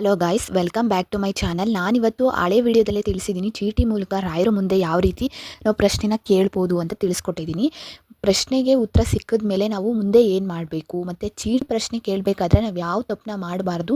Hello guys welcome back to my channel ನಾನಿವತ್ತು ಹಳೆ ವಿಡಿಯೋದಲ್ಲೇ ತಿಳಿಸಿದ್ದೀನಿ, ಚೀಟಿ ಮೂಲಕ ರಾಯರ ಮುಂದೆ ಯಾವ ರೀತಿ ನಾವು ಪ್ರಶ್ನೆನ ಕೇಳ್ಬೋದು ಅಂತ ತಿಳಿಸ್ಕೊಟ್ಟಿದ್ದೀನಿ. ಪ್ರಶ್ನೆಗೆ ಉತ್ತರ ಸಿಕ್ಕಿದ ಮೇಲೆ ನಾವು ಮುಂದೆ ಏನು ಮಾಡಬೇಕು? ಮತ್ತು ಚೀಟ್ ಪ್ರಶ್ನೆ ಕೇಳಬೇಕಾದ್ರೆ ನಾವು ಯಾವ ತಪ್ಪನ್ನ ಮಾಡಬಾರ್ದು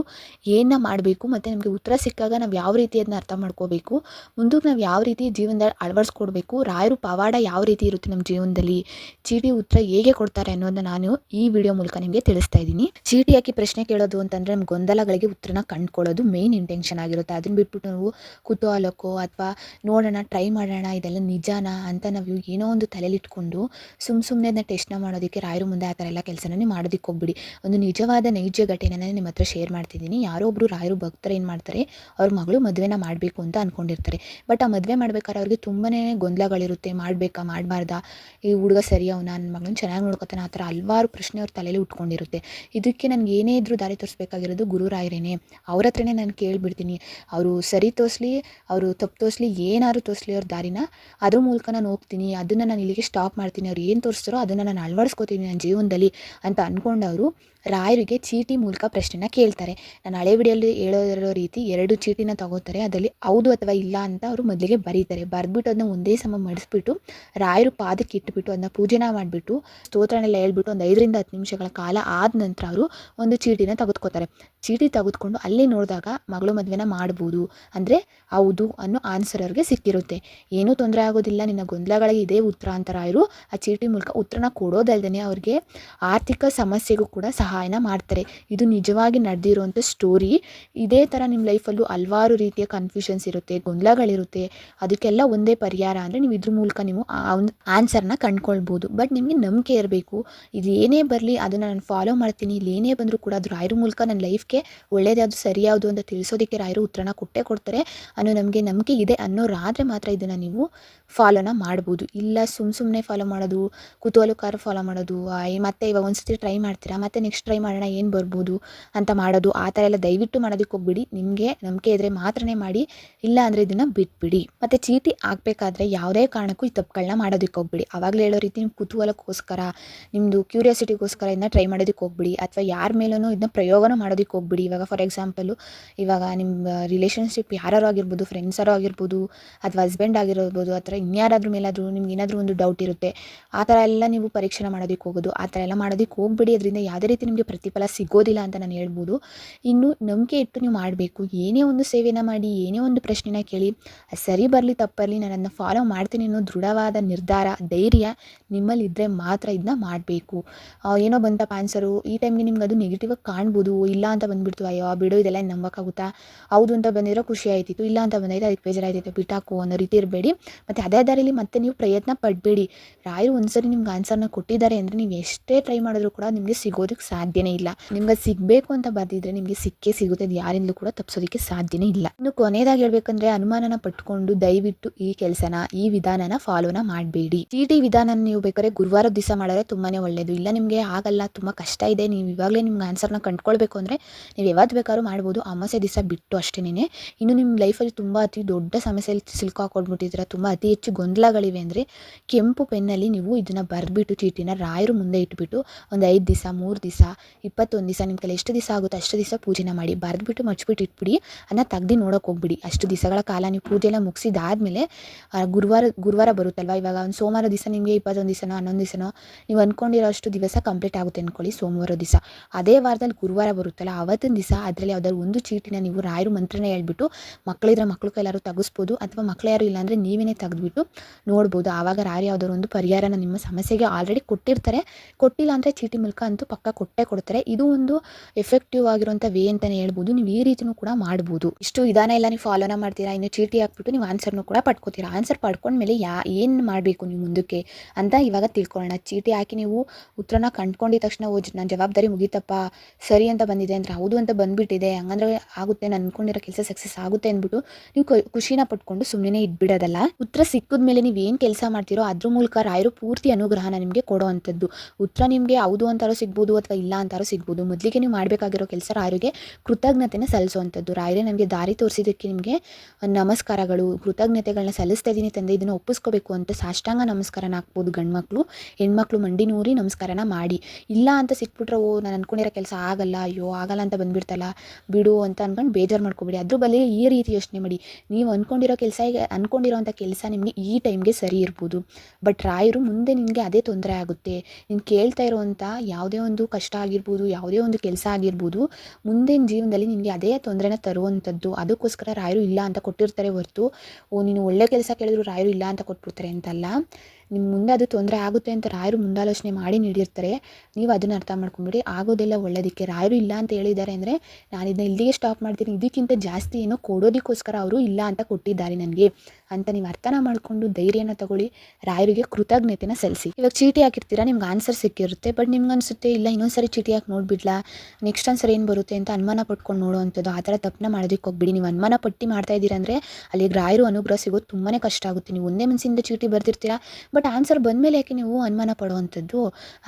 ಏನನ್ನ ಮಾಡಬೇಕು, ಮತ್ತು ನಮಗೆ ಉತ್ತರ ಸಿಕ್ಕಾಗ ನಾವು ಯಾವ ರೀತಿ ಅದನ್ನ ಅರ್ಥ ಮಾಡ್ಕೋಬೇಕು ಮುಂದಕ್ಕೆ ನಾವು ಯಾವ ರೀತಿ ಜೀವನದಲ್ಲಿ ಅಳವಡಿಸ್ಕೊಡ್ಬೇಕು, ರಾಯರು ಪವಾಡ ಯಾವ ರೀತಿ ಇರುತ್ತೆ ನಮ್ಮ ಜೀವನದಲ್ಲಿ, ಚೀಟಿ ಉತ್ತರ ಹೇಗೆ ಕೊಡ್ತಾರೆ ಅನ್ನೋದನ್ನ ನಾನು ಈ ವಿಡಿಯೋ ಮೂಲಕ ನಿಮಗೆ ತಿಳಿಸ್ತಾ ಇದ್ದೀನಿ. ಚೀಟಿ ಹಾಕಿ ಪ್ರಶ್ನೆ ಕೇಳೋದು ಅಂತಂದರೆ ನಮ್ಮ ಗೊಂದಲಗಳಿಗೆ ಉತ್ತರನ ಕಂಡುಕೊಳ್ಳೋದು ಮೇನ್ ಇಂಟೆನ್ಷನ್ ಆಗಿರುತ್ತೆ. ಅದನ್ನ ಬಿಟ್ಬಿಟ್ಟು ನಾವು ಕುತೂಹಲಕ್ಕೋ ಅಥವಾ ನೋಡೋಣ ಟ್ರೈ ಮಾಡೋಣ, ಇದೆಲ್ಲ ನಿಜಾನ ಅಂತ ನಾವು ಏನೋ ಒಂದು ತಲೆಲಿಟ್ಕೊಂಡು ಇಟ್ಕೊಂಡು ಸುಮ್ಮ ಸುಮ್ಮನೆ ಟೆಸ್ಟ್ನ ಮಾಡೋದಕ್ಕೆ ರಾಯರು ಮುಂದೆ ಆ ಥರ ಎಲ್ಲ ಕೆಲಸನೇ ಮಾಡೋದಕ್ಕೆ ಹೋಗ್ಬಿಡಿ. ಒಂದು ನಿಜವಾದ ನೈಜ ಘಟನೆನ ನಿಮ್ಮ ಹತ್ರ ಶೇರ್ ಮಾಡ್ತಿದ್ದೀನಿ. ಯಾರೋ ಒಬ್ಬರು ರಾಯರು ಭಕ್ತರು ಏನು ಮಾಡ್ತಾರೆ, ಅವ್ರ ಮಗಳು ಮದುವೆನ ಮಾಡಬೇಕು ಅಂತ ಅಂದ್ಕೊಂಡಿರ್ತಾರೆ ಬಟ್ ಆ ಮದುವೆ ಮಾಡ್ಬೇಕಾದ್ರೆ ಅವ್ರಿಗೆ ತುಂಬಾ ಗೊಂದಲಗಳಿರುತ್ತೆ. ಮಾಡಬೇಕಾ, ಮಾಡಬಾರ್ದಾ? ಈ ಹುಡುಗ ಸರಿ, ಅವನ ನನ್ನ ಮಗಳನ್ನ ಚೆನ್ನಾಗಿ ನೋಡ್ಕೊತಾನೆ, ಆ ಥರ ಹಲವಾರು ಪ್ರಶ್ನೆ ಅವ್ರ ತಲೆಯಲ್ಲಿ ಉಟ್ಕೊಂಡಿರುತ್ತೆ. ಇದಕ್ಕೆ ನನಗೆ ಏನೇ ಇದ್ರೂ ದಾರಿ ತೋರಿಸ್ಬೇಕಾಗಿರೋದು ಗುರು ರಾಯರೇನೆ. ಅವ್ರ ಹತ್ರನೇ ನಾನು ಕೇಳಿಬಿಡ್ತೀನಿ. ಅವರು ಸರಿ ತೋರಿಸ್ಲಿ, ಅವರು ತಪ್ಪು ತೋರಿಸ್ಲಿ, ಏನಾದ್ರು ತೋರಿಸ್ಲಿ ಅವ್ರ ದಾರಿನ, ಅದ್ರ ಮೂಲಕ ನಾನು ಹೋಗ್ತೀನಿ. ಅದನ್ನು ನಾನು ಇಲ್ಲಿಗೆ ಸ್ಟಾಪ್ ಮಾಡ್ತೀನಿ. ಅವ್ರು ಏನು ತೋರಿಸ್ತಾರೋ ಅದನ್ನು ನಾನು ಅಳವಡಿಸ್ಕೋತೀನಿ ನನ್ನ ಜೀವನದಲ್ಲಿ ಅಂತ ಅಂದ್ಕೊಂಡವರು ರಾಯರಿಗೆ ಚೀಟಿ ಮೂಲಕ ಪ್ರಶ್ನೆನ ಕೇಳ್ತಾರೆ. ನಾನು ಹಳೆ ವಿಡಿಯೋಲಿ ಹೇಳೋದಿರೋ ರೀತಿ ಎರಡು ಚೀಟಿನ ತಗೋತಾರೆ, ಅದರಲ್ಲಿ ಹೌದು ಅಥವಾ ಇಲ್ಲ ಅಂತ ಅವರು ಮೊದಲಿಗೆ ಬರೀತಾರೆ. ಬರೆದ್ಬಿಟ್ಟು ಅದನ್ನ ಒಂದೇ ಸಮ ಮಡಿಸ್ಬಿಟ್ಟು, ರಾಯರು ಪಾದಕ್ಕೆ ಇಟ್ಬಿಟ್ಟು ಅದನ್ನ ಪೂಜೆನ ಮಾಡಿಬಿಟ್ಟು, ಸ್ತೋತ್ರನೆಲ್ಲ ಹೇಳ್ಬಿಟ್ಟು ಒಂದು ಐದರಿಂದ ಹತ್ತು ನಿಮಿಷಗಳ ಕಾಲ ಆದ ನಂತರ ಅವರು ಒಂದು ಚೀಟಿನ ತೆಗೆದುಕೋತಾರೆ. ಚೀಟಿ ತೆಗೆದುಕೊಂಡು ಅಲ್ಲಿ ನೋಡಿದಾಗ ಮಗಳು ಮದುವೆನ ಮಾಡ್ಬೋದು. ಅಂದರೆ ಹೌದು ಅನ್ನೋ ಆನ್ಸರ್ ಅವ್ರಿಗೆ ಸಿಕ್ಕಿರುತ್ತೆ. ಏನೂ ತೊಂದರೆ ಆಗೋದಿಲ್ಲ, ನಿನ್ನ ಗೊಂದಲಗಳಿಗೆ ಇದೇ ಉತ್ತರ ಅಂತ ರಾಯರು ಆ ಚೀಟಿ ಮೂಲಕ ಉತ್ತರನ ಕೊಡೋದಲ್ದೇ ಅವ್ರಿಗೆ ಆರ್ಥಿಕ ಸಮಸ್ಯೆಗೂ ಕೂಡ ಸಹಾಯನ ಮಾಡ್ತಾರೆ. ಇದು ನಿಜವಾಗಿ ನಡೆದಿರುವಂಥ ಸ್ಟೋರಿ ಇದೇ ಥರ ನಿಮ್ಮ ಲೈಫಲ್ಲೂ ಹಲವಾರು ರೀತಿಯ ಕನ್ಫ್ಯೂಷನ್ಸ್ ಇರುತ್ತೆ, ಗೊಂದಲಗಳಿರುತ್ತೆ. ಅದಕ್ಕೆಲ್ಲ ಒಂದೇ ಪರಿಹಾರ ಅಂದರೆ ನೀವು ಇದ್ರ ಮೂಲಕ ನೀವು ಆ ಒಂದು ಆನ್ಸರ್ನ ಕಂಡ್ಕೊಳ್ಬೋದು. ಬಟ್ ನಿಮಗೆ ನಂಬಿಕೆ ಇರಬೇಕು. ಇದು ಏನೇ ಬರಲಿ ಅದನ್ನು ನಾನು ಫಾಲೋ ಮಾಡ್ತೀನಿ. ಇಲ್ಲಿ ಏನೇ ಬಂದರೂ ಕೂಡ ಅದು ರಾಯರ ಮೂಲಕ ನನ್ನ ಲೈಫ್ಗೆ ಒಳ್ಳೇದು ಸರಿಯಾವುದು ಸರಿ ಅಂತ ತಿಳಿಸೋದಕ್ಕೆ ರಾಯರು ಉತ್ತರನ ಕೊಟ್ಟೇ ಕೊಡ್ತಾರೆ. ಅನ್ನೋ ನಮಗೆ ನಂಬಿಕೆ ಇದೆ ಅನ್ನೋರಾದರೆ ಮಾತ್ರ ಇದನ್ನು ನೀವು ಫಾಲೋನ ಮಾಡ್ಬೋದು. ಇಲ್ಲ ಸುಮ್ಮ ಸುಮ್ಮನೆ ಫಾಲೋ ಮಾಡೋದು, ಕುತೂಹಲಕಾರ ಫಾಲೋ ಮಾಡೋದು ಮತ್ತೆ ಇವಾಗ ಒಂದ್ಸತಿ ಟ್ರೈ ಮಾಡ್ತೀರಾ? ಮತ್ತೆ ನೆಕ್ಸ್ಟ್ ಟ್ರೈ ಮಾಡೋಣ, ಏನು ಬರ್ಬೋದು ಅಂತ ಮಾಡೋದು, ಆ ಥರ ಎಲ್ಲ ದಯವಿಟ್ಟು ಮಾಡೋದಕ್ಕೆ ಹೋಗ್ಬಿಡಿ. ನಿಮಗೆ ನಂಬಿಕೆ ಇದ್ದರೆ ಮಾತ್ರನೇ ಮಾಡಿ, ಇಲ್ಲ ಅಂದರೆ ಇದನ್ನು ಬಿಟ್ಬಿಡಿ. ಮತ್ತು ಚೀಟಿ ಹಾಕ್ಬೇಕಾದ್ರೆ ಯಾವುದೇ ಕಾರಣಕ್ಕೂ ಈ ತಪ್ಪುಗಳನ್ನ ಮಾಡೋದಕ್ಕೆ ಹೋಗ್ಬಿಡಿ. ಆವಾಗಲೇ ಹೇಳೋ ರೀತಿ ನಿಮ್ಮ ಕುತೂಹಲಕ್ಕೋಸ್ಕರ ನಿಮ್ಮದು ಕ್ಯೂರಿಯಾಸಿಟಿಗೋಸ್ಕರ ಇದನ್ನ ಟ್ರೈ ಮಾಡೋದಕ್ಕೆ ಹೋಗ್ಬಿಡಿ. ಅಥವಾ ಯಾರ ಮೇಲೂ ಇದನ್ನ ಪ್ರಯೋಗನೂ ಮಾಡೋದಕ್ಕೆ ಹೋಗ್ಬಿಡಿ. ಇವಾಗ ಫಾರ್ ಎಕ್ಸಾಂಪಲು ಇವಾಗ ನಿಮ್ಮ ರಿಲೇಷನ್ಶಿಪ್ ಯಾರು ಆಗಿರ್ಬೋದು ಫ್ರೆಂಡ್ಸಾರು ಆಗಿರ್ಬೋದು, ಅಥವಾ ಹಸ್ಬೆಂಡ್ ಆಗಿರ್ಬೋದು, ಆ ಥರ ಇನ್ಯಾರಾದ್ರೂ ಮೇಲಾದರೂ ನಿಮ್ಗೆ ಏನಾದರೂ ಒಂದು ಡೌಟ್ ಇರುತ್ತೆ, ಆ ಥರ ಎಲ್ಲ ನೀವು ಪರೀಕ್ಷೆ ಮಾಡೋದಕ್ಕೆ ಹೋಗೋದು, ಆ ಥರ ಎಲ್ಲ ಮಾಡೋದಕ್ಕೆ ಹೋಗ್ಬಿಡಿ. ಅದರಿಂದ ಯಾವುದೇ ರೀತಿ ನಿಮಗೆ ಪ್ರತಿಫಲ ಸಿಗೋದಿಲ್ಲ ಅಂತ ನಾನು ಹೇಳ್ಬೋದು. ಇನ್ನು ನಂಬಿಕೆ ಇಟ್ಟು ನೀವು ಮಾಡಬೇಕು. ಏನೇ ಒಂದು ಸೇವೆನ ಮಾಡಿ, ಏನೇ ಒಂದು ಪ್ರಶ್ನೆನ ಕೇಳಿ, ಸರಿ ಬರಲಿ, ತಪ್ಪರಲಿ ನಾನು ಅದನ್ನ ಫಾಲೋ ಮಾಡ್ತೀನಿ ಅನ್ನೋ ದೃಢವಾದ ನಿರ್ಧಾರ, ಧೈರ್ಯ ನಿಮ್ಮಲ್ಲಿ ಇದ್ದರೆ ಮಾತ್ರ ಇದನ್ನ ಮಾಡಬೇಕು. ಏನೋ ಬಂತಪ್ಪ ಆನ್ಸರು ಈ ಟೈಮ್ಗೆ ನಿಮ್ಗೆ ಅದು ನೆಗೆಟಿವ್ ಆಗಿ ಕಾಣ್ಬೋದು. ಇಲ್ಲ ಅಂತ ಬಂದ್ಬಿಡ್ತು. ಅಯ್ಯೋ, ಬಿಡು, ಇದೆಲ್ಲ ನಂಬಕ್ಕಾಗುತ್ತಾ? ಹೌದು ಅಂತ ಬಂದಿರೋ ಖುಷಿ ಆಯ್ತಿತ್ತು. ಇಲ್ಲ ಅಂತ ಬಂದೈತೆ ಅದಕ್ಕೆ ಬೇಜಾರಾಯ್ತಿತ್ತು. ಬಿಟ್ಟಾಕು ಅನ್ನೋ ರೀತಿ ಇರಬೇಡಿ. ಮತ್ತು ಅದೇ ದಾರಿಯಲ್ಲಿ ಮತ್ತೆ ನೀವು ಪ್ರಯತ್ನ ಪಡಬೇಡಿ. ರಾಯರು ಒಂದ್ಸರಿ ನಿಮ್ಗೆ ಆನ್ಸರ್ನ ಕೊಟ್ಟಿದ್ದಾರೆ ಅಂದರೆ ನೀವು ಎಷ್ಟೇ ಟ್ರೈ ಮಾಡಿದ್ರು ಕೂಡ ನಿಮಗೆ ಸಿಗೋದಕ್ಕೆ ಸಾಧ್ಯನೇ ಇಲ್ಲ. ನಿಮ್ಗೆ ಸಿಗಬೇಕು ಅಂತ ಬರ್ದಿದ್ರೆ ನಿಮಗೆ ಸಿಕ್ಕೇ ಸಿಗುತ್ತೆ. ಅದು ಯಾರಿಂದಲೂ ಕೂಡ ತಪ್ಪಿಸೋದಕ್ಕೆ ಸಾಧ್ಯನೇ ಇಲ್ಲ. ಇನ್ನು ಕೊನೆಯದಾಗಿ ಹೇಳ್ಬೇಕಂದ್ರೆ ಅನುಮಾನನ ಪಟ್ಕೊಂಡು ದಯವಿಟ್ಟು ಈ ಕೆಲಸನ, ಈ ವಿಧಾನನ ಫಾಲೋನ ಮಾಡಬೇಡಿ. ಟಿ ವಿಧಾನ ನೀವು ಬೇಕಾದ್ರೆ ಗುರುವಾರ ದಿವಸ ಮಾಡಿದ್ರೆ ತುಂಬಾನೇ ಒಳ್ಳೆಯದು ಇಲ್ಲ ನಿಮಗೆ ಆಗಲ್ಲ ತುಂಬ ಕಷ್ಟ ಇದೆ, ನೀವು ಇವಾಗಲೇ ನಿಮ್ಗೆ ಆನ್ಸರ್ನ ಕಂಡ್ಕೊಳ್ಬೇಕು ಅಂದರೆ ನೀವು ಯಾವತ್ತು ಬೇಕಾದ್ರೂ ಮಾಡ್ಬೋದು. ಅಮಾಸೆ ದಿವಸ ಬಿಟ್ಟು ಅಷ್ಟೇನೆ ಇನ್ನು ನಿಮ್ಮ ಲೈಫಲ್ಲಿ ತುಂಬ ಅತಿ ದೊಡ್ಡ ಸಮಸ್ಯೆಯಲ್ಲಿ ಸಿಲ್ಕಾಕೊಡ್ಬಿಟ್ಟಿದ್ದೀರ ತುಂಬ ಅತಿ ಹೆಚ್ಚು ಗೊಂದಲಗಳಿವೆ ಅಂದರೆ ಕೆಂಪು ಪೆನ್ನಲ್ಲಿ ನೀವು ಇದನ್ನು ಬರೆದ್ಬಿಟ್ಟು, ಚೀಟಿನ ರಾಯರು ಮುಂದೆ ಇಟ್ಬಿಟ್ಟು, ಒಂದು ಐದು ದಿವಸ, ಮೂರು ದಿವಸ ಇಪ್ಪತ್ತೊಂದು ದಿವಸ ನಿಮ್ಮ ಕೈಲಿ ಎಷ್ಟು ದಿವಸ ಆಗುತ್ತೆ ಅಷ್ಟು ದಿವಸ ಪೂಜೆನ ಮಾಡಿ, ಬರೆದ್ಬಿಟ್ಟು ಮಚ್ಬಿಟ್ಟು ಇಟ್ಬಿಡಿ ಅದನ್ನ ತೆಗ್ದು ನೋಡೋಕೆ ಹೋಗ್ಬಿಡಿ. ಅಷ್ಟು ದಿವಸಗಳ ಕಾಲ ನೀವು ಪೂಜೆ ಎಲ್ಲ ಮುಗಿಸಿದಾದ್ಮೇಲೆ ಗುರುವಾರ ಗುರುವಾರ ಬರುತ್ತಲ್ವ? ಇವಾಗ ಒಂದು ಸೋಮವಾರ ದಿವಸ ನಿಮಗೆ ಇಪ್ಪತ್ತೊಂದು ದಿವಸನೋ, ಹನ್ನೊಂದು ದಿವಸನೋ, ನೀವು ಅಂದ್ಕೊಂಡಿರೋ ಅಷ್ಟು ದಿವಸ ಕಂಪ್ಲೀಟ್ ಆಗುತ್ತೆ ಅಂದ್ಕೊಳ್ಳಿ ಸೋಮವಾರ ದಿವಸ. ಅದೇ ವಾರದಲ್ಲಿ ಗುರುವಾರ ಬರುತ್ತಲ್ಲ, ಅವತ್ತಿನ ದಿವಸ ಅದರಲ್ಲಿ ಯಾವ್ದಾದ್ರು ಒಂದು ಚೀಟಿನ ನೀವು ರಾಯರು ಮಂತ್ರನ ಹೇಳ್ಬಿಟ್ಟು ಮಕ್ಕಳಿದ್ರೆ ಮಕ್ಕಳು ಕೈಲಾರು ತೆಗಿಸ್ಬೋದು, ಅಥವಾ ಮಕ್ಕಳು ಯಾರು ಇಲ್ಲಾಂದರೆ ನೀವೇ ತೆಗೆದ್ಬಿಟ್ಟು ನೋಡ್ಬೋದು. ಆವಾಗ ರಾಯರು ಯಾವ್ದಾದ್ರು ಒಂದು ಪರಿಹಾರನ ನಿಮ್ಮ ಸಮಸ್ಯೆಗೆ ಆಲ್ರೆಡಿ ಕೊಟ್ಟಿರ್ತಾರೆ. ಕೊಟ್ಟಿಲ್ಲ ಅಂದರೆ ಚೀಟಿ ಮೂಲಕ ಅಂತೂ ಪಕ್ಕ ಕೊಟ್ಟೇ ಕೊಡ್ತಾರೆ. ಇದು ಒಂದು ಎಫೆಕ್ಟಿವ್ ಆಗಿರುವಂಥ ವೇ ಅಂತಲೇ ಹೇಳ್ಬೋದು. ನೀವು ಈ ರೀತಿನೂ ಕೂಡ ಮಾಡ್ಬೋದು. ಇಷ್ಟು ವಿಧಾನ ಎಲ್ಲ ನೀವು ಫಾಲೋನ ಮಾಡ್ತೀರಾ? ಇನ್ನು ಚೀಟಿ ಹಾಕ್ಬಿಟ್ಟು ನೀವು ಆನ್ಸರ್ನು ಕೂಡ ಪಡ್ಕೋತೀರಾ? ಆನ್ಸರ್ ಪಡ್ಕೊಂಡ್ಮೇಲೆ ಯಾ, ಏನು ಮಾಡಬೇಕು ನೀವು ಮುಂದಕ್ಕೆ ಅಂತ ಇವಾಗ ತಿಳ್ಕೊಳ್ಳೋಣ. ಚೀಟಿ ಹಾಕಿ ನೀವು ಉತ್ತರನ ಕಂಡ್ಕೊಂಡಿದ ತಕ್ಷಣ, ಓ ನನ್ನ ಜವಾಬ್ದಾರಿ ಮುಗೀತಪ್ಪ, ಸರಿ ಅಂತ ಬಂದಿದೆ ಅಂದ್ರೆ ಹೌದು ಅಂತ ಬಂದ್ಬಿಟ್ಟಿದೆ, ಹಂಗಂದ್ರೆ ಆಗುತ್ತೆ, ನಾನು ಅನ್ಕೊಂಡಿರೋ ಕೆಲಸ ಸಕ್ಸಸ್ ಆಗುತ್ತೆ ಅಂದ್ಬಿಟ್ಟು ನೀವು ಖುಷಿನ ಪಟ್ಕೊಂಡು ಸುಮ್ಮನೆ ಇಟ್ಬಿಡೋದಲ್ಲ. ಉತ್ತರ ಸಿಕ್ಕಿದ್ಮೇಲೆ ನೀವು ಏನು ಕೆಲಸ ಮಾಡ್ತೀರೋ ಅದ್ರ ಮೂಲಕ ರಾಯರು ಪೂರ್ತಿ ಅನುಗ್ರಹನ ನಿಮಗೆ ಕೊಡೋ ಅಂಥದ್ದು. ಉತ್ತರ ನಿಮಗೆ ಹೌದು ಅಂತಾರೋ ಸಿಗ್ಬೋದು ಅಥವಾ ಇಲ್ಲ ಅಂತಾರು ಸಿಗ್ಬೋದು. ಮೊದಲಿಗೆ ನೀವು ಮಾಡಬೇಕಾಗಿರೋ ಕೆಲಸ ರಾಯರಿಗೆ ಕೃತಜ್ಞತೆನ ಸಲ್ಲಿಸುವಂಥದ್ದು. ರಾಯರೇ ನಮಗೆ ದಾರಿ ತೋರಿಸಿದ್ದಕ್ಕೆ ನಿಮಗೆ ನಮಸ್ಕಾರಗಳು. ಕೃತಜ್ಞತೆಗಳನ್ನ ಸಲ್ಲಿಸ್ತಾ ಇದ್ದೀನಿ ತಂದೆ. ಇದನ್ನು ಒಪ್ಪಿಸ್ಕೋಬೇಕು ಅಂತ ಸಾಷ್ಟಾಂಗ ನಮಸ್ಕಾರನ ಹಾಕ್ಬೋದು ಗಂಡ್ಮಕ್ಳು. ಹೆಣ್ಮಕ್ಳು ಮಂಡಿ ನೂರಿ ನಮಸ್ಕಾರನ ಮಾಡಿ. ಇಲ್ಲ ಅಂತ ಸಿಕ್ಬಿಟ್ರೆ ಓ, ನಾನು ಅನ್ಕೊಂಡಿರೋ ಕೆಲಸ ಆಗಲ್ಲ, ಅಯ್ಯೋ, ಆಗಲ್ಲ ಅಂತ ಬಂದ್ಬಿಡ್ತಲ್ಲ. ಬಿಡು ಅಂತ ಅನ್ಕೊಂಡು ಬೇಜಾರು ಮಾಡ್ಕೊಬೇಡಿ. ಅದ್ರ ಬಲ್ಲಿ ಈ ರೀತಿ ಯೋಚನೆ ಮಾಡಿ. ನೀವು ಅಂದ್ಕೊಂಡಿರೋ ಕೆಲಸ ಈಗ ಅಂದ್ಕೊಂಡಿರೋಂಥ ಕೆಲಸ ನಿಮಗೆ ಈ ಟೈಮ್ಗೆ ಸರಿ ಇರ್ಬೋದು. ಬಟ್ ರಾಯರು ಮುಂದೆ ನಿಮಗೆ ಅದೇ ತೊಂದರೆ ಆಗುತ್ತೆ. ನೀನು ಕೇಳ್ತಾ ಇರೋವಂಥ ಯಾವುದೇ ಒಂದು ಕಷ್ಟ ಆಗಿರ್ಬೋದು, ಯಾವುದೇ ಒಂದು ಕೆಲಸ ಆಗಿರ್ಬೋದು, ಮುಂದಿನ ಜೀವನದಲ್ಲಿ ನಿನಗೆ ಅದೇ ತೊಂದರೆನ ತರುವಂಥದ್ದು. ಅದಕ್ಕೋಸ್ಕರ ರಾಯರು ಇಲ್ಲ ಅಂತ ಕೊಟ್ಟಿರ್ತಾರೆ ಹೊರತು, ಓ, ನೀನು ಒಳ್ಳೆ ಕೆಲಸ ಕೇಳಿದ್ರು ರಾಯರು ಇಲ್ಲ ಅಂತ ಕೊಟ್ಬಿಡ್ತಾರೆ ಅಂತಲ್ಲ. ನಿಮ್ಮ ಮುಂದೆ ಅದು ತೊಂದರೆ ಆಗುತ್ತೆ ಅಂತ ರಾಯರು ಮುಂದಾಲೋಚನೆ ಮಾಡಿ ನೀಡಿರ್ತಾರೆ. ನೀವು ಅದನ್ನು ಅರ್ಥ ಮಾಡ್ಕೊಂಬಿಡಿ. ಆಗೋದೆಲ್ಲ ಒಳ್ಳೆಯದಕ್ಕೆ ರಾಯರು ಇಲ್ಲ ಅಂತ ಹೇಳಿದ್ದಾರೆ ಅಂದರೆ ನಾನು ಇದನ್ನ ಇಲ್ಲಿಗೆ ಸ್ಟಾಪ್ ಮಾಡ್ತೀನಿ. ಇದಕ್ಕಿಂತ ಜಾಸ್ತಿ ಏನೋ ಕೊಡೋದಕ್ಕೋಸ್ಕರ ಅವರು ಇಲ್ಲ ಅಂತ ಕೊಟ್ಟಿದ್ದಾರೆ ನನಗೆ. ಅಂತ ನೀವು ಅರ್ಥನ ಮಾಡಿಕೊಂಡು ಧೈರ್ಯನ ತಗೊಳ್ಳಿ. ರಾಯರಿಗೆ ಕೃತಜ್ಞತೆನ ಸಲ್ಲಿಸಿ. ಇವಾಗ ಚೀಟಿ ಹಾಕಿರ್ತೀರಾ? ನಿಮ್ಗೆ ಆನ್ಸರ್ ಸಿಕ್ಕಿರುತ್ತೆ. ಬಟ್ ನಿಮ್ಗೆ ಅನಿಸುತ್ತೆ, ಇಲ್ಲ ಇನ್ನೊಂದ್ಸರಿ ಚೀಟಿ ಹಾಕಿ ನೋಡ್ಬಿಡ್ಲಾ? ನೆಕ್ಸ್ಟ್ ಆನ್ಸರ್ ಏನು ಬರುತ್ತೆ ಅಂತ ಅನುಮಾನ ಪಟ್ಕೊಂಡು ನೋಡುವಂಥದ್ದು ಆ ಥರ ತಪ್ಪನ್ನ ಮಾಡೋದಕ್ಕೆ ಹೋಗ್ಬಿಡಿ. ನೀವು ಅನುಮಾನ ಪಟ್ಟಿ ಮಾಡ್ತಾ ಇದ್ದೀರಾ ಅಂದರೆ ಅಲ್ಲಿಗೆ ರಾಯರು ಅನುಗ್ರಹ ಸಿಗೋದು ತುಂಬಾ ಕಷ್ಟ ಆಗುತ್ತೆ. ನೀವು ಒಂದೇ ಮನಸ್ಸಿಂದ ಚೀಟಿ ಬರ್ದಿರ್ತೀರಾ? ಬಟ್ ಆನ್ಸರ್ ಬಂದಮೇಲೆ ಯಾಕೆ ನೀವು ಅನುಮಾನ ಪಡುವಂಥದ್ದು?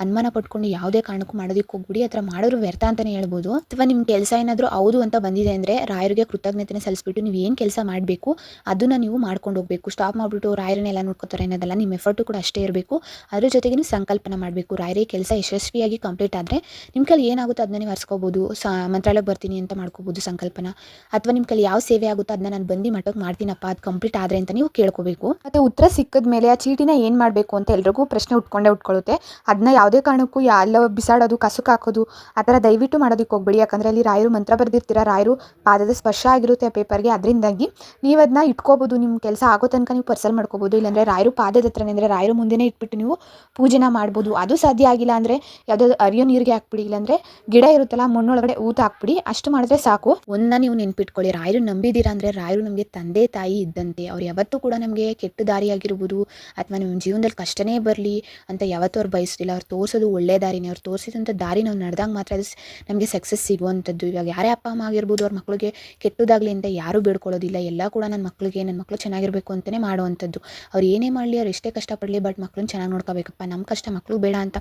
ಅನುಮಾನ ಪಟ್ಕೊಂಡು ಯಾವುದೇ ಕಾರಣಕ್ಕೂ ಮಾಡೋದಕ್ಕೆ ಹೋಗ್ಬಿಡಿ ಆ ಥರ ಮಾಡಿದ್ರು ವ್ಯರ್ಥ ಅಂತಲೇ ಹೇಳ್ಬೋದು. ಅಥವಾ ನಿಮ್ಮ ಕೆಲಸ ಏನಾದರೂ ಹೌದು ಅಂತ ಬಂದಿದೆ ಅಂದರೆ ರಾಯರಿಗೆ ಕೃತಜ್ಞತೆನ ಸಲ್ಲಿಸ್ಬಿಟ್ಟು ನೀವು ಏನು ಕೆಲಸ ಮಾಡಬೇಕು, ಅದನ್ನು ನೀವು ಮಾಡ್ಕೊಂಡು ಹೋಗಬೇಕು. ಸ್ಟಾಪ್ ಮಾಡಿಬಿಟ್ಟು ರಾಯರನ್ನೆಲ್ಲ ನೋಡ್ಕೋತಾರೆ ಅನ್ನೋದಲ್ಲ ನಿಮ್ಮ ಎಫರ್ಟು ಕೂಡ ಅಷ್ಟೇ ಇರಬೇಕು. ಅದ್ರ ಜೊತೆಗೆ ನೀವು ಸಂಕಲ್ಪನ ಮಾಡಬೇಕು. ರಾಯರೇ ಕೆಲಸ ಯಶಸ್ವಿಯಾಗಿ ಕಂಪ್ಲೀಟ್ ಆದರೆ ನಿಮ್ಮ ಕೈಲಿ ಏನಾಗುತ್ತೋ ಅದನ್ನ ನೀವು ಹರ್ಸ್ಕೋಬೋದು. ಸ ಮಂತ್ರಾಲಯಕ್ಕೆ ಬರ್ತೀನಿ ಅಂತ ಮಾಡ್ಕೋಬೋದು ಸಂಕಲ್ಪನ. ಅಥವಾ ನಿಮ್ಮ ಕೈಲಿ ಯಾವ ಸೇವೆ ಆಗುತ್ತೋ ಅದನ್ನ ನಾನು ಬಂದು ಮಟ್ಟಕ್ಕೆ ಮಾಡ್ತೀನಪ್ಪ, ಅದು ಕಂಪ್ಲೀಟ್ ಆದರೆ ಅಂತ ನೀವು ಕೇಳ್ಕೋಬೇಕು. ಮತ್ತು ಉತ್ತರ ಸಿಕ್ಕಿದ ಮೇಲೆ ಆ ಚೀಟಿನ ಏನು ಮಾಡಬೇಕು ಅಂತ ಎಲ್ರಿಗೂ ಪ್ರಶ್ನೆ ಉಟ್ಕೊಂಡೇ ಉಟ್ಕೊಳ್ಳುತ್ತೆ. ಅದನ್ನ ಯಾವುದೇ ಕಾರಣಕ್ಕೂ ಎಲ್ಲ ಬಿಸಾಡೋದು ಕಸಕ್ಕೆ ಹಾಕೋದು, ಆ ಥರ ದಯವಿಟ್ಟು ಮಾಡೋದಕ್ಕೆ ಹೋಗ್ಬೇಡಿ. ಯಾಕಂದರೆ ಅಲ್ಲಿ ರಾಯರು ಮಂತ್ರ ಬರೆದಿರ್ತೀರ? ರಾಯರು ಪಾದದ ಸ್ಪರ್ಶ ಆಗಿರುತ್ತೆ ಆ ಪೇಪರ್ಗೆ. ಅದರಿಂದಾಗಿ ನೀವು ಅದನ್ನ ಇಟ್ಕೋಬೋದು. ನಿಮ್ಮ ಕೆಲಸ ಆಗೋ ತನಕ ನೀವು ಪರ್ಸಲ್ ಮಾಡ್ಕೋಬೋದು. ಇಲ್ಲಾಂದರೆ ರಾಯರು ಪಾದದ ಹತ್ರನೇ, ಅಂದರೆ ರಾಯರು ಮುಂದೆನೇ ಇಟ್ಬಿಟ್ಟು ನೀವು ಪೂಜೆನ ಮಾಡ್ಬೋದು. ಅದು ಸಾಧ್ಯ ಆಗಿಲ್ಲ ಅಂದರೆ ಯಾವುದಾದ್ರು ಅರಿಯೋ ನೀರಿಗೆ ಹಾಕ್ಬಿಡಿ. ಇಲ್ಲಾಂದರೆ ಗಿಡ ಇರುತ್ತಲ್ಲ, ಮಣ್ಣೊಳಗಡೆ ಊತ ಹಾಕ್ಬಿಡಿ. ಅಷ್ಟು ಮಾಡಿದ್ರೆ ಸಾಕು. ಒಂದನ್ನ ನೀವು ನೆನ್ಪಿಟ್ಕೊಳ್ಳಿ. ರಾಯರು ನಂಬಿದ್ದೀರಾ ಅಂದರೆ ರಾಯರು ನಮಗೆ ತಂದೆ, ತಾಯಿ ಇದ್ದಂತೆ. ಅವ್ರು ಯಾವತ್ತೂ ಕೂಡ ನಮಗೆ ಕೆಟ್ಟ ದಾರಿ ಆಗಿರ್ಬೋದು ಅಥವಾ ನಿಮ್ಮ ಜೀವನದಲ್ಲಿ ಕಷ್ಟನೇ ಬರಲಿ ಅಂತ ಯಾವತ್ತೂ ಅವ್ರು ಬಯಸಲಿಲ್ಲ. ಅವ್ರು ತೋರಿಸೋದು ಒಳ್ಳೆ ದಾರಿನೇ. ಅವ್ರು ತೋರಿಸಿದಂಥ ದಾರಿ ನಾವು ನಡೆದಾಗ ಮಾತ್ರ ಅದು ನಮಗೆ ಸಕ್ಸಸ್ ಸಿಗುವಂಥದ್ದು. ಇವಾಗ ಯಾರೇ ಅಪ್ಪ, ಅಮ್ಮ ಆಗಿರ್ಬೋದು ಅವ್ರ ಮಕ್ಕಳಿಗೆ ಕೆಟ್ಟದಾಗಲಿ ಅಂತ ಯಾರೂ ಬೇಡ್ಕೊಳ್ಳೋದಿಲ್ಲ. ಎಲ್ಲ ಕೂಡ ನನ್ನ ಮಕ್ಕಳಿಗೆ ನನ್ನ ಮಕ್ಕಳು ಚೆನ್ನಾಗಿರಬೇಕು ಅಂತಲೇ ಮಾಡುವಂಥದ್ದು. ಅವ್ರು ಏನೇ ಮಾಡಲಿ ಅವ್ರು ಎಷ್ಟೇ ಕಷ್ಟಪಡಲಿ ಬಟ್ ಮಕ್ಕಳನ್ನ ಚೆನ್ನಾಗಿ ನೋಡ್ಕೋಬೇಕಪ್ಪ. ನಮ್ಮ ಕಷ್ಟ ಮಕ್ಕಳು ಬೇಡ ಅಂತ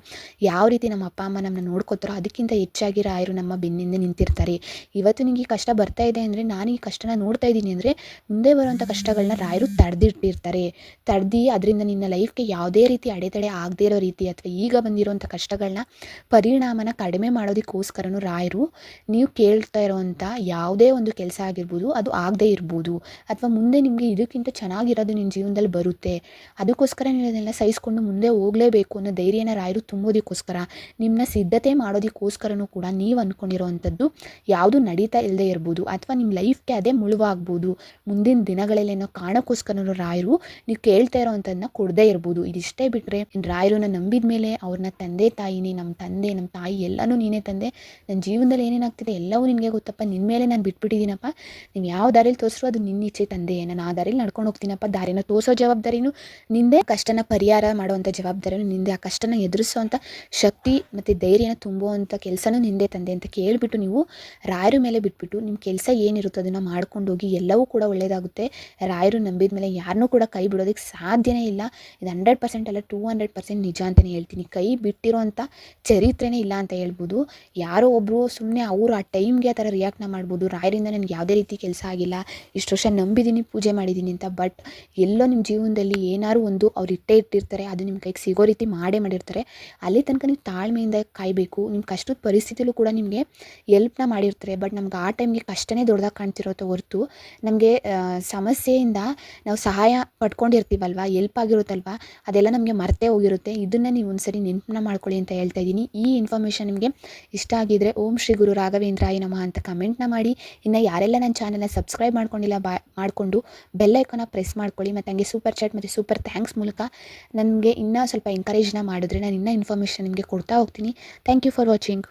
ಯಾವ ರೀತಿ ನಮ್ಮ ಅಪ್ಪ, ಅಮ್ಮ ನಮ್ಮನ್ನ ನೋಡ್ಕೋತಾರೋ ಅದಕ್ಕಿಂತ ಹೆಚ್ಚಾಗಿ ರಾಯರು ನಮ್ಮ ಬೆನ್ನಿಂದ ನಿಂತಿರ್ತಾರೆ. ಇವತ್ತು ನಿಮಗೆ ಕಷ್ಟ ಬರ್ತಾ ಇದೆ ಅಂದರೆ ನಾನು ಈ ಕಷ್ಟನ ನೋಡ್ತಾ ಇದ್ದೀನಿ ಅಂದರೆ ಮುಂದೆ ಬರುವಂಥ ಕಷ್ಟಗಳನ್ನ ರಾಯರು ತಡೆದಿಟ್ಟಿರ್ತಾರೆ. ತಡೆದು ಅದರಿಂದ ನಿನ್ನ ಲೈಫ್ಗೆ ಯಾವುದೇ ರೀತಿ ಅಡೆತಡೆ ಆಗದೇ ಇರೋ ರೀತಿ ಅಥವಾ ಈಗ ಬಂದಿರೋಂಥ ಕಷ್ಟಗಳನ್ನ ಪರಿಣಾಮನ ಕಡಿಮೆ ಮಾಡೋದಕ್ಕೋಸ್ಕರನೂ ರಾಯರು ನೀವು ಕೇಳ್ತಾ ಇರೋವಂಥ ಯಾವುದೇ ಒಂದು ಕೆಲಸ ಆಗಿರ್ಬೋದು ಅದು ಆಗದೇ ಇರ್ಬೋದು. ಅಥವಾ ಮುಂದೆ ನಿಮಗೆ ಇದಕ್ಕಿಂತ ಚೆನ್ನಾಗಿರೋದು ನಿಮ್ಮ ಜೀವನದಲ್ಲಿ ಬರುತ್ತೆ. ಅದಕ್ಕೋಸ್ಕರ ನೀವು ಅದನ್ನೆಲ್ಲ ಸಹಿಸ್ಕೊಂಡು ಮುಂದೆ ಹೋಗಲೇಬೇಕು ಅನ್ನೋ ಧೈರ್ಯನ ರಾಯರು ತುಂಬೋದಕ್ಕೋಸ್ಕರ ನಿಮ್ಮನ್ನ ಸಿದ್ಧತೆ ಮಾಡೋದಕ್ಕೋಸ್ಕರನೂ ಕೂಡ ನೀವು ಅಂದ್ಕೊಂಡಿರೋವಂಥದ್ದು ಯಾವುದು ನಡೀತಾ ಇಲ್ಲದೆ ಇರ್ಬೋದು. ಅಥವಾ ನಿಮ್ಮ ಲೈಫ್ಗೆ ಅದೇ ಮುಳುವಾಗ್ಬೋದು. ಮುಂದಿನ ದಿನಗಳಲ್ಲೇನೋ ಕಾರಣಕ್ಕೋಸ್ಕರನೂ ರಾಯರು ನೀವು ಕೇಳ್ತಾ ಇರೋವಂಥದ್ದನ್ನ ಕೊಡದೇ ಇರ್ಬೋದು. ಇದಿಷ್ಟೇ ಬಿಟ್ಟರೆ ರಾಯರನ್ನ ನಂಬಿದ ಮೇಲೆ ಅವ್ರನ್ನ ತಂದೆ ತಾಯಿನೇ ನಮ್ಮ ತಂದೆ ನಮ್ಮ ತಾಯಿ ಎಲ್ಲನೂ ನೀನೇ ತಂದೆ. ನನ್ನ ಜೀವನದಲ್ಲಿ ಏನೇನಾಗ್ತಿದೆ ಎಲ್ಲವೂ ನಿನಗೆ ಗೊತ್ತಪ್ಪ. ನಿನ್ನ ಮೇಲೆ ನಾನು ಬಿಟ್ಬಿಟ್ಟಿದ್ದೀನಪ್ಪ. ನೀವು ಯಾವ ದಾರಿಲಿ ತೋರಿಸ್ರು ಅದು ನಿನ್ನ ಇಚ್ಛೆ ತಂದೆ. ನಾನು ಆ ದಾರಿಲಿ ನಡ್ಕೊಂಡು ಹೋಗ್ತೀನಪ್ಪ. ದಾರಿನ ತೋರಿಸೋ ಜವಾಬ್ದಾರಿನೂ ನಿಂದೆ. ಕಷ್ಟನ ಪರಿಹಾರ ಮಾಡುವಂಥ ಜವಾಬ್ದಾರಿನೂ ನಿಂದೆ. ಆ ಕಷ್ಟನ ಎದುರಿಸುವಂಥ ಶಕ್ತಿ ಮತ್ತು ಧೈರ್ಯನ ತುಂಬುವಂಥ ಕೆಲಸನೂ ನಿಂದೆ ತಂದೆ ಅಂತ ಕೇಳಿಬಿಟ್ಟು ನೀವು ರಾಯರ ಮೇಲೆ ಬಿಟ್ಬಿಟ್ಟು ನಿಮ್ಮ ಕೆಲಸ ಏನಿರುತ್ತೋ ಅದನ್ನು ಮಾಡ್ಕೊಂಡು ಹೋಗಿ ಎಲ್ಲವೂ ಕೂಡ ಒಳ್ಳೆಯದಾಗುತ್ತೆ ರಾಯರು ನಂಬಿದ ಮೇಲೆ ಯಾರನ್ನೂ ಕೂಡ ಕೈ ಬಿಡೋದಕ್ಕೆ ಸಾಧ್ಯನೇ ಇಲ್ಲ. ಇದು ಹಂಡ್ರೆಡ್ ಪರ್ಸೆಂಟ್ ಅಲ್ಲ ಟೂ ಹಂಡ್ರೆಡ್ ಪರ್ಸೆಂಟ್ ನಿಜ ಅಂತಲೇ ಹೇಳ್ತೀನಿ. ಕೈ ಬಿಟ್ಟಿರೋಂಥ ಚರಿತ್ರೆನೇ ಇಲ್ಲ ಅಂತ ಹೇಳ್ಬೋದು. ಯಾರೋ ಒಬ್ಬರು ಸುಮ್ಮನೆ ಅವರು ಆ ಟೈಮ್ಗೆ ಆ ಥರ ರಿಯಾಕ್ಟ್ನ ಮಾಡ್ಬೋದು. ರಾಯರಿಂದ ನನಗೆ ಯಾವುದೇ ರೀತಿ ಕೆಲಸ ಆಗಿಲ್ಲ. ಇಷ್ಟು ವರ್ಷ ನಂಬಿದ್ದೀನಿ, ಪೂಜೆ ಮಾಡಿದ್ದೀನಿ ಅಂತ. ಬಟ್ ಎಲ್ಲೋ ನಿಮ್ಮ ಜೀವನದಲ್ಲಿ ಏನಾದ್ರು ಒಂದು ಅವ್ರು ಇಟ್ಟೇ ಇಟ್ಟಿರ್ತಾರೆ, ಅದು ನಿಮ್ಮ ಕೈಗೆ ಸಿಗೋ ರೀತಿ ಮಾಡೇ ಮಾಡಿರ್ತಾರೆ. ಅಲ್ಲಿ ತನಕ ನೀವು ತಾಳ್ಮೆಯಿಂದ ಕಾಯಬೇಕು. ನಿಮ್ಮ ಕಷ್ಟದ ಪರಿಸ್ಥಿತಿಯಲ್ಲೂ ಕೂಡ ನಿಮಗೆ ಎಲ್ಪ್ನ ಮಾಡಿರ್ತಾರೆ. ಬಟ್ ನಮ್ಗೆ ಆ ಟೈಮ್ಗೆ ಕಷ್ಟನೇ ದೊಡ್ಡದಾಗಿ ಕಾಣ್ತಿರೋದು ಹೊರತು ನಮಗೆ ಸಮಸ್ಯೆಯಿಂದ ನಾವು ಸಹಾಯ ಪಡ್ಕೊಂಡಿರ್ತೀವಲ್ವ? ಎಲ್ಪ್ ಆಗಿರುತ್ತಲ್ವ? ಅದೆಲ್ಲ ನಮಗೆ ಮರ್ತೇ ಹೋಗಿರುತ್ತೆ. ಇದನ್ನು ನೀವು ಒಂದ್ಸರಿ ನೆನಪನ್ನ ಮಾಡ್ಕೊಳ್ಳಿ ಅಂತ ಹೇಳ್ತಾ ಇದ್ದೀನಿ. ಈ ಇನ್ಫಾರ್ಮೇಷನ್ ನಿಮಗೆ ಇಷ್ಟ ಆಗಿದ್ರೆ ಓಂ ಶ್ರೀ ಗುರು ರಾಘವೇಂದ್ರಾಯ ನಮಃ ಅಂತ ಕಮೆಂಟ್ನ ಮಾಡಿ. ಇನ್ನು ಯಾರೆಲ್ಲ ನನ್ನ ಚಾನಲ್ನ ಸಬ್ಸ್ಕ್ರೈಬ್ ಮಾಡ್ಕೊಂಡಿಲ್ಲ ಬಾ, ಮಾಡಿಕೊಂಡು ಬೆಲ್ಲೈಕನ್ನ ಪ್ರೆಸ್ ಮಾಡ್ಕೊಳ್ಳಿ. ಮತ್ತು ಹಂಗೆ ಸೂಪರ್ ಚಾಟ್ ಮತ್ತು ಸೂಪರ್ ಥ್ಯಾಂಕ್ಸ್ ಮೂಲಕ ನನಗೆ ಇನ್ನೂ ಸ್ವಲ್ಪ ಎಂಕರೇಜ್ನ ಮಾಡಿದ್ರೆ ನಾನು ಇನ್ನೂ ಇನ್ಫಾರ್ಮೇಷನ್ ನಿಮಗೆ ಕೊಡ್ತಾ ಹೋಗ್ತೀನಿ. Thank you for watching